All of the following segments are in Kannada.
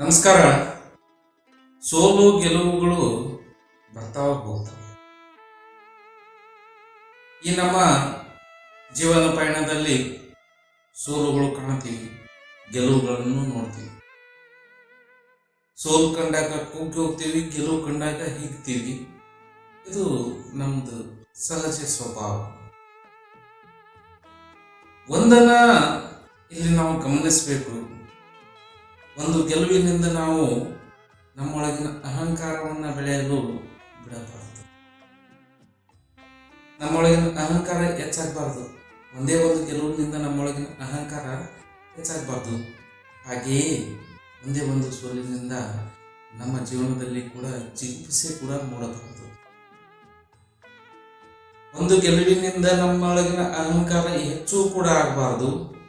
ನಮಸ್ಕಾರ. ಸೋಲು ಗೆಲುವುಗಳು ಬರ್ತಾವ ಹೋಗ್ತವೆ. ಈ ನಮ್ಮ ಜೀವನ ಪಯಣದಲ್ಲಿ ಸೋಲುಗಳು ಕಾಣ್ತೀವಿ, ಗೆಲುವುಗಳನ್ನು ನೋಡ್ತೀವಿ. ಸೋಲು ಕಂಡಾಗ ಕುಗ್ಗಿ ಹೋಗ್ತೀವಿ, ಗೆಲುವು ಕಂಡಾಗ ಹಿಗ್ತೀವಿ. ಇದು ನಮ್ದು ಸಹಜ ಸ್ವಭಾವ. ಒಂದನ್ನ ಇಲ್ಲಿ ನಾವು ಗಮನಿಸಬೇಕು. ಒಂದು ಗೆಲುವಿನಿಂದ ನಾವು ನಮ್ಮೊಳಗಿನ ಅಹಂಕಾರವನ್ನು ಬೆಳೆಯಲು ಬಿಡಬಾರದು. ನಮ್ಮೊಳಗಿನ ಅಹಂಕಾರ ಹೆಚ್ಚಾಗಬಾರ್ದು. ಒಂದೇ ಒಂದು ಗೆಲುವಿನಿಂದ ನಮ್ಮೊಳಗಿನ ಅಹಂಕಾರ ಹೆಚ್ಚಾಗಬಾರ್ದು. ಹಾಗೆಯೇ ಒಂದೇ ಒಂದು ಸೋಲಿನಿಂದ ನಮ್ಮ ಜೀವನದಲ್ಲಿ ಕೂಡ ಜಿಗುಪ್ಸೆ ಕೂಡ ಮೂಡಬಾರದು. ಒಂದು ಗೆಲುವಿನಿಂದ ನಮ್ಮೊಳಗಿನ ಅಹಂಕಾರ ಹೆಚ್ಚು ಕೂಡ ಆಗಬಾರ್ದು.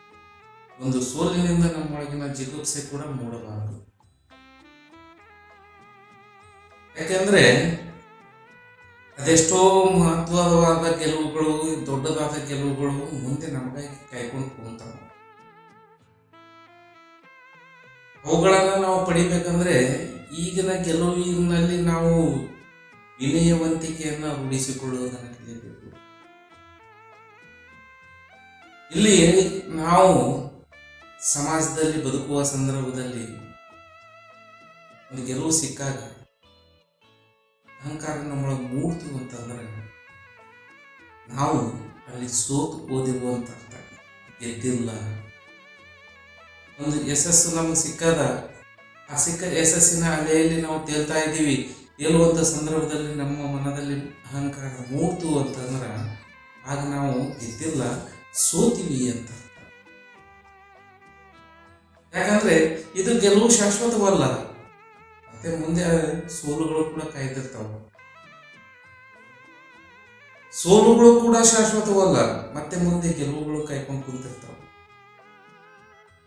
ಒಂದು ಸೋಲಿನಿಂದ ನಮ್ಮೊಳಗಿನ ಜಿಗುಪ್ಸೆ ಕೂಡ ಮೂಡಬಾರದು. ಯಾಕೆಂದ್ರೆ ಅದೆಷ್ಟೋ ಮಹತ್ವವಾದ ಗೆಲುವುಗಳು, ದೊಡ್ಡದಾದ ಗೆಲುವುಗಳು ಮುಂದೆ ನಮಗಾಗಿ ಕೈಕೊಂಡು ಕುಂತಾವ ಅವುಗಳನ್ನ ನಾವು ಪಡಿಬೇಕಂದ್ರೆ ಈಗಿನ ಗೆಲುವಿನಲ್ಲಿ ನಾವು ವಿನಯವಂತಿಕೆಯನ್ನ ರೂಢಿಸಿಕೊಳ್ಳುವುದನ್ನು ಕಲಿಯಬೇಕು ಇಲ್ಲಿ ನಾವು ಸಮಾಜದಲ್ಲಿ ಬದುಕುವ ಸಂದರ್ಭದಲ್ಲಿ ಒಂದು ಗೆಲುವು ಸಿಕ್ಕಾಗ ಅಹಂಕಾರ ನಮ್ಮೊಳಗೆ ಮೂಡ್ತು ಅಂತಂದ್ರೆ ನಾವು ಅಲ್ಲಿ ಸೋತು ಓದಿರುವಂತ ಅರ್ಥ ಗೆದ್ದಿಲ್ಲ ಒಂದು ಯಶಸ್ಸು ನಮ್ಗೆ ಸಿಕ್ಕದ ಆ ಸಿಕ್ಕ ಯಶಸ್ಸಿನ ಅಲೆಯಲ್ಲಿ ನಾವು ತೇಲ್ತಾ ಇದ್ದೀವಿ ತೇಲುವಂಥ ಸಂದರ್ಭದಲ್ಲಿ ನಮ್ಮ ಮನದಲ್ಲಿ ಅಹಂಕಾರ ಮೂಡ್ತು ಅಂತಂದ್ರೆ, ಆಗ ನಾವು ಗೆದ್ದಿಲ್ಲ, ಸೋತೀವಿ ಅಂತ. ಯಾಕಂದ್ರೆ ಇದು ಗೆಲುವು ಶಾಶ್ವತವಲ್ಲ. ಮತ್ತೆ ಮುಂದೆ ಸೋಲುಗಳು ಕೂಡ ಕಾಯ್ದಿರ್ತಾವ. ಸೋಲುಗಳು ಕೂಡ ಶಾಶ್ವತವಲ್ಲ, ಮತ್ತೆ ಮುಂದೆ ಗೆಲುವುಗಳು ಕಾಯ್ಕೊಂಡು ಕುಂತಿರ್ತಾವ.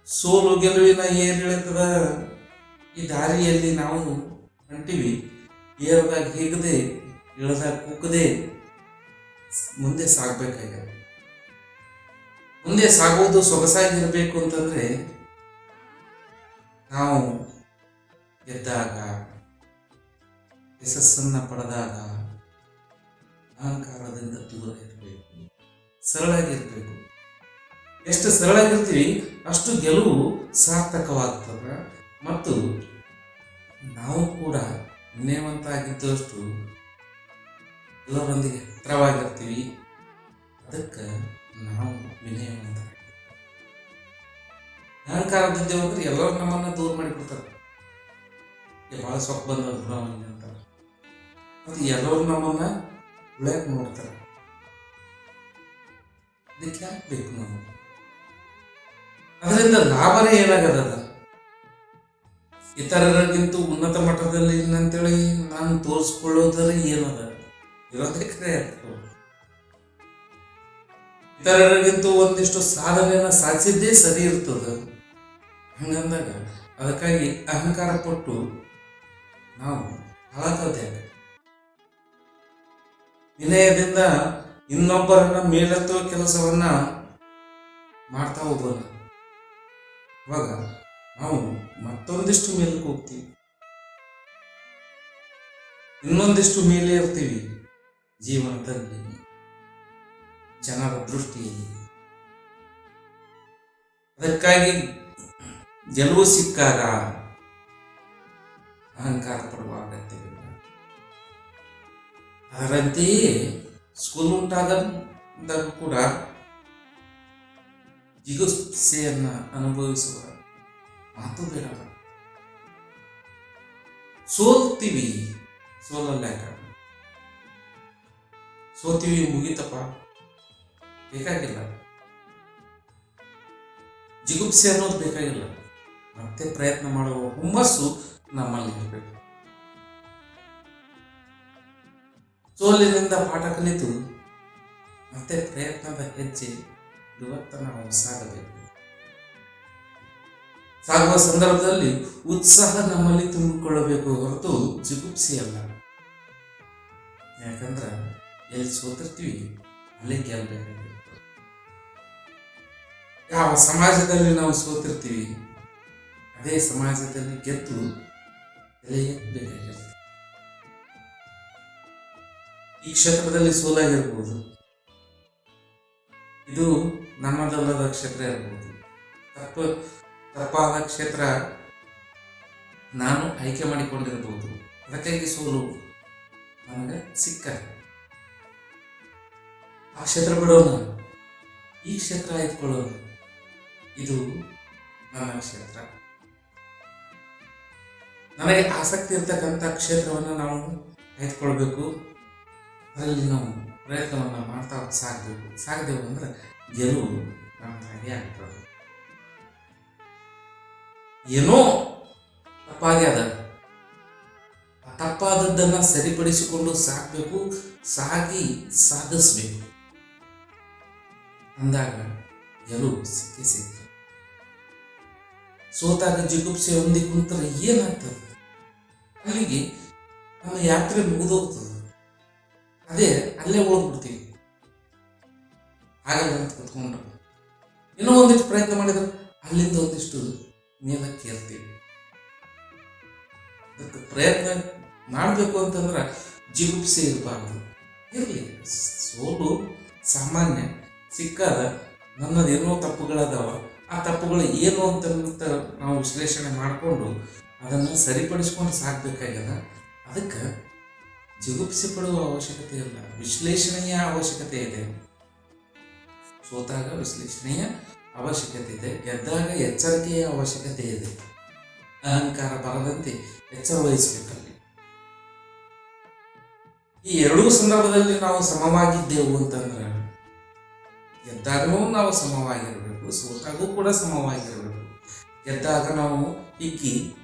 ಸೋಲು ಗೆಲುವಿನ ಏರಿಳಿತದ ಈ ದಾರಿಯಲ್ಲಿ ನಾವು ಹೊಂಟಿವಿ. ಏರದಾಗ ಹೀಗದೆ, ಇಳದಾಗ ಕುಕ್ಕದೆ ಮುಂದೆ ಸಾಗಬೇಕಾಗ್ಯದ. ಮುಂದೆ ಸಾಗುವುದು ಸೊಗಸಾಗಿರಬೇಕು ಅಂತಂದ್ರೆ ನಾವು ಎದ್ದಾಗ ಯಶಸ್ಸನ್ನು ಪಡೆದಾಗ ಅಹಂಕಾರದಿಂದ ದೂರ ಇರಬೇಕು. ಸರಳಾಗಿರಬೇಕು. ಎಷ್ಟು ಸರಳಾಗಿರ್ತೀವಿ, ಅಷ್ಟು ಗೆಲುವು ಸಾರ್ಥಕವಾಗ್ತದೆ. ಮತ್ತು ನಾವು ಕೂಡ ವಿನಯವಂತ ಆಗಿದ್ದಷ್ಟು ಎಲ್ಲರೊಂದಿಗೆ ಹತ್ರವಾಗಿರ್ತೀವಿ. ಅದಕ್ಕೆ ನಾವು ವಿನಯವಂತ ಅಹಂಕಾರದಿಂದ ಹೋದ್ರೆ ಎಲ್ಲರೂ ನಮ್ಮನ್ನ ದೂರ ಮಾಡಿಬಿಡ್ತಾರೆ ಯಾ ಭಾಳ ಸೊಕ್ಕ ಬಂದ ಗುಣವನ್ನ ಅಂತಾರೆ ಅದು ಎಲ್ಲರೂ ನಮ್ಮನ್ನ ಉಳ್ಯಾಕ ನೋಡ್ತಾರೆ. ಯಾಕೆ ಬೇಕು ನಾವು? ಅದರಿಂದ ಲಾಭನೇ ಏನಾಗದ ಇತರರಿಗಿಂತ ಉನ್ನತ ಮಟ್ಟದಲ್ಲಿ ಅಂತೇಳಿ ನಾನು ತೋರಿಸ್ಕೊಳ್ಳೋದ್ರ ಏನದ ಇರೋದೇ ಕರೆ. ಇತರರಿಗಿಂತ ಒಂದಿಷ್ಟು ಸಾಧನೆಯನ್ನ ಸಾಧಿಸಿದ್ದೇ ಸರಿ ಇರ್ತದ? ಹಂಗಂದಾಗ ಅದಕ್ಕಾಗಿ ಅಹಂಕಾರ ಪಟ್ಟು ನಾವು ಹಾಳಾಗದೆ ವಿನಯದಿಂದ ಇನ್ನೊಬ್ಬರನ್ನ ಮೇಲೆತ್ತುವ ಕೆಲಸವನ್ನ ಮಾಡ್ತಾ ಹೋಗೋಣ. ಇವಾಗ ನಾವು ಮತ್ತೊಂದಿಷ್ಟು ಮೇಲಕ್ಕೆ ಹೋಗ್ತೀವಿ. ಇನ್ನೊಂದಿಷ್ಟು ಮೇಲೆ ಇರ್ತೀವಿ ಜೀವನದಲ್ಲಿ. ಜನರ ದೃಷ್ಟಿಯಲ್ಲಿ. ಅದಕ್ಕಾಗಿ ಗೆಲುವು ಸಿಕ್ಕಾಗ ಅಹಂಕಾರ ಪಡುವ ಅಗತ್ಯವಿಲ್ಲ. ಅದರಂತೆಯೇ ಸ್ಕೂಲ್ ಉಂಟಾದ ಕೂಡ ಜಿಗುಪ್ಸೆಯನ್ನ ಅನುಭವಿಸುವ ಮಾತು ಬೇಡ ಸೋಲ್ತೀವಿ, ಸೋಲಲ್ಲ ಸೋತೀವಿ ಮುಗಿತಪ್ಪ. ಬೇಕಾಗಿಲ್ಲ. ಜಿಗುಪ್ಸೆ ಅನ್ನೋದು ಬೇಕಾಗಿಲ್ಲ. ಮತ್ತೆ ಪ್ರಯತ್ನ ಮಾಡುವ ಹುಮ್ಮಸ್ಸು ನಮ್ಮಲ್ಲಿ ಇರಬೇಕು. ಸೋಲಿನಿಂದ ಪಾಠ ಕಲಿತು ಮತ್ತೆ ಪ್ರಯತ್ನದ ಹೆಜ್ಜೆ ಇವತ್ತ ನಾವು ಸಾಗಬೇಕು ಸಾಗುವ ಸಂದರ್ಭದಲ್ಲಿ ಉತ್ಸಾಹ ನಮ್ಮಲ್ಲಿ ತುಂಬಿಕೊಳ್ಳಬೇಕು ಹೊರತು ಜಿಗುಪ್ಸಿ ಅಲ್ಲ ಯಾಕಂದ್ರೆ ಎಲ್ಲಿ ಸೋತಿರ್ತೀವಿ, ಅಲ್ಲಿ ಗೆಲ್ಬೇಕಾಗಿರುತ್ತೆ ಯಾವ ಸಮಾಜದಲ್ಲಿ ನಾವು ಸೋತಿರ್ತೀವಿ ಅದೇ ಸಮಾಜದಲ್ಲಿ ಗೆದ್ದು ತಲೆ ಈ ಕ್ಷೇತ್ರದಲ್ಲಿ ಸೋಲಾಗಿರ್ಬೋದು. ಇದು ನಮ್ಮದಲ್ಲದ ಕ್ಷೇತ್ರ ಇರ್ಬೋದು. ತಪ್ಪು ತಪ್ಪಾದ ಕ್ಷೇತ್ರ ನಾನು ಆಯ್ಕೆ ಮಾಡಿಕೊಂಡಿರಬಹುದು ಅದಕ್ಕಾಗಿ ಸೋಲು ನನಗೆ ಸಿಕ್ಕ ಆ ಕ್ಷೇತ್ರ ಬಿಡೋಣ. ಈ ಕ್ಷೇತ್ರ ಆಯ್ದುಕೊಳ್ಳೋಣ. ಇದು ನನ್ನ ಕ್ಷೇತ್ರ. ನನಗೆ ಆಸಕ್ತಿ ಇರ್ತಕ್ಕಂಥ ಕ್ಷೇತ್ರವನ್ನು ನಾವು ಆಯ್ದುಕೊಳ್ಬೇಕು. ಅದರಲ್ಲಿ ನಾವು ಪ್ರಯತ್ನವನ್ನು ಮಾಡ್ತಾ ಸಾಗಬೇಕು. ಸಾಗದೇವು ಅಂದ್ರೆ ಗೆಲುವು ನಮ್ಮ ಹಾಗೆ ಆಗ್ತದೆ. ಏನೋ ತಪ್ಪಾಗ್ಯದ ಆ ತಪ್ಪಾದದ್ದನ್ನು ಸರಿಪಡಿಸಿಕೊಂಡು ಸಾಕಬೇಕು ಸಾಗಿ ಸಾಧಿಸ್ಬೇಕು ಅಂದಾಗ ಗೆಲುವು ಸಿಕ್ಕಿ ಸಿಗ್ತದೆ ಸೋತಾಗ ಜಿಗುಪ್ಸೆ ಹೊಂದಿ ಕುಂತರೆ ಏನಾಗ್ತದೆ? ಅಲ್ಲಿಗೆ ನಮ್ಮ ಯಾತ್ರೆ ಮುಗಿದೋಗ್ತದೆ. ಅದೇ ಅಲ್ಲೇ ಹೋಗ್ಬಿಡ್ತೀವಿ ಆಗಲ್ಲ ಅಂತ ಕುತ್ಕೊಂಡ್ರೆ ಇನ್ನೂ ಒಂದಿಷ್ಟು ಪ್ರಯತ್ನ ಮಾಡಿದ್ರೆ ಅಲ್ಲಿಂದ ಒಂದಿಷ್ಟು ಮೇಲಕ್ಕೆ ಕೇಳ್ತೀವಿ ಅದಕ್ಕೆ ಪ್ರಯತ್ನ ಮಾಡಬೇಕು ಅಂತಂದ್ರೆ ಜಿಗುಪ್ಸೆ ಇರಬಾರ್ದು. ಇರಲಿ. ಸೋಲು ಸಾಮಾನ್ಯ. ಸಿಕ್ಕಾದ ನನ್ನದೇನೋ ತಪ್ಪುಗಳದಾವ. ಆ ತಪ್ಪುಗಳು ಏನು ಅಂತ ನಾವು ವಿಶ್ಲೇಷಣೆ ಮಾಡಿಕೊಂಡು ಅದನ್ನು ಸರಿಪಡಿಸ್ಕೊಂಡು ಸಾಕಬೇಕಾಗ್ಯದ? ಅದಕ್ಕೆ ಜಿಗುಪ್ಸೆ ಪಡುವ ಅವಶ್ಯಕತೆ ಇಲ್ಲ ವಿಶ್ಲೇಷಣೆಯ ಅವಶ್ಯಕತೆ ಇದೆ. ಸೋತಾಗ ವಿಶ್ಲೇಷಣೆಯ ಅವಶ್ಯಕತೆ ಇದೆ, ಗೆದ್ದಾಗ ಎಚ್ಚರಿಕೆಯ ಅವಶ್ಯಕತೆ ಇದೆ. ಅಹಂಕಾರ ಬರದಂತೆ ಎಚ್ಚರ ವಹಿಸಬೇಕಲ್ಲಿ. ಈ ಎರಡೂ ಸಂದರ್ಭದಲ್ಲಿ ನಾವು ಸಮವಾಗಿದ್ದೆವು ಅಂತಂದ್ರೆ, ಗೆದ್ದಾಗಲೂ ನಾವು ಸಮವಾಗಿರಬೇಕು. ಸೋತಾಗೂ ಕೂಡ ಸಮವಾಗಿರಬೇಕು. ಎದ್ದಾಗ ನಾವು ಹಿಗ್ಗಿ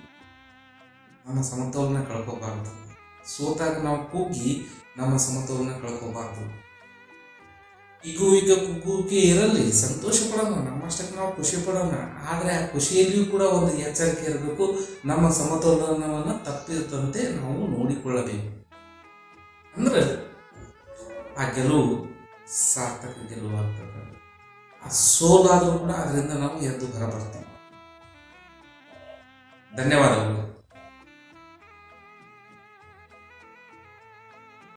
ನಮ್ಮ ಸಮತೋಲನ ಕಳ್ಕೋಬಾರ್ದು. ಸೋತಾಗ ನಾವು ಕೂಗಿ ನಮ್ಮ ಸಮತೋಲನ ಕಳ್ಕೋಬಾರ್ದು. ಈಗ ಕುಗ್ಗುವಿಕೆ ಇರಲಿ, ಸಂತೋಷ ಪಡೋಣ, ನಮ್ಮಷ್ಟಕ್ಕೆ ನಾವು ಖುಷಿ ಪಡೋಣ. ಆದರೆ ಆ ಖುಷಿಯಲ್ಲಿಯೂ ಕೂಡ ಒಂದು ಎಚ್ಚರಿಕೆ ಇರಬೇಕು, ನಮ್ಮ ಸಮತೋಲನವನ್ನು ತಪ್ಪಿರುತ್ತಂತೆ ನಾವು ನೋಡಿಕೊಳ್ಳಬೇಕು. ಅಂದ್ರೆ ಆ ಗೆಲುವು ಸಾರ್ಥಕ ಗೆಲುವು ಆಗ್ತದೆ ಆ ಸೋಲಾದರೂ ಕೂಡ ಅದರಿಂದ ನಾವು ಎದ್ದು ಹೊರಬರ್ತೀವಿ. ಧನ್ಯವಾದಗಳು.